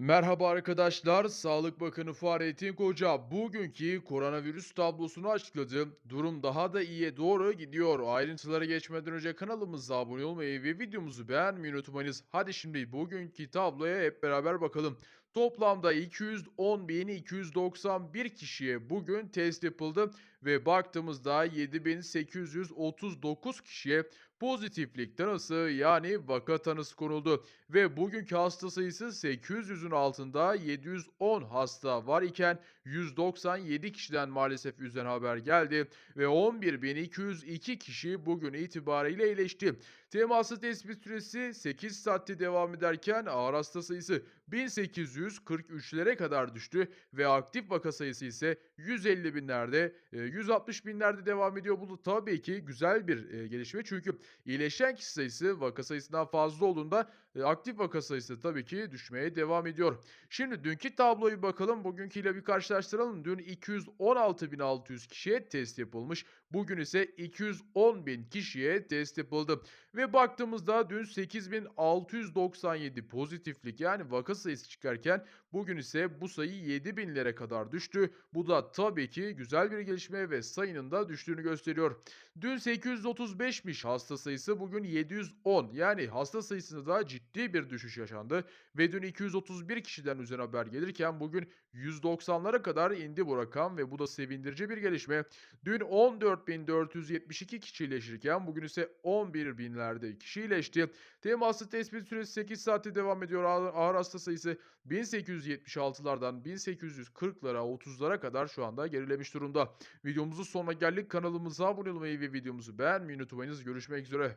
Merhaba arkadaşlar, Sağlık Bakanı Fahrettin Koca bugünkü koronavirüs tablosunu açıkladı. Durum daha da iyiye doğru gidiyor. Ayrıntılara geçmeden önce kanalımıza abone olmayı ve videomuzu beğenmeyi unutmayınız. Hadi şimdi bugünkü tabloya hep beraber bakalım. Toplamda 210.291 kişiye bugün test yapıldı ve baktığımızda 7.839 kişiye pozitiflik tanısı yani vaka tanısı konuldu ve bugünkü hasta sayısı 800'ün altında 710 hasta var iken 197 kişiden maalesef yüzden haber geldi ve 11.202 kişi bugün itibariyle iyileşti. Teması tespit süresi 8 saatte devam ederken ağır hasta sayısı 1843'lere kadar düştü ve aktif vaka sayısı ise 150 binlerde, e, 160 binlerde devam ediyor. Bu da tabii ki güzel bir e, gelişme çünkü iyileşen kişi sayısı vaka sayısından fazla olduğunda e, aktif vaka sayısı tabii ki düşmeye devam ediyor. Şimdi dünkü tabloyu bakalım. Bugünküyle bir karşılaştıralım. Dün 216.600 kişiye test yapılmış. Bugün ise 210.000 kişiye test yapıldı. Ve baktığımızda dün 8.697 pozitiflik yani vaka sayısı çıkarken bugün ise bu sayı 7.000'lere kadar düştü. Bu da tabii ki güzel bir gelişme ve sayının da düştüğünü gösteriyor. Dün 835'miş hasta sayısı bugün 710 yani hasta sayısında ciddi bir düşüş yaşandı ve dün 231 kişiden üzerine haber gelirken bugün 190'lara kadar indi bu rakam ve bu da sevindirici bir gelişme. Dün 14.472 kişi iyileşirken bugün ise 11.000'lerde kişi iyileşti. Temaslı tespit süresi 8 saatte devam ediyor. Ağır, hasta sayısı 1876'lardan 1840'lara 30'lara kadar şu anda gerilemiş durumda. Videomuzun sonuna geldik. Kanalımıza abone olmayı ve videomuzu beğenmeyi unutmayınız. Görüşmek üzere.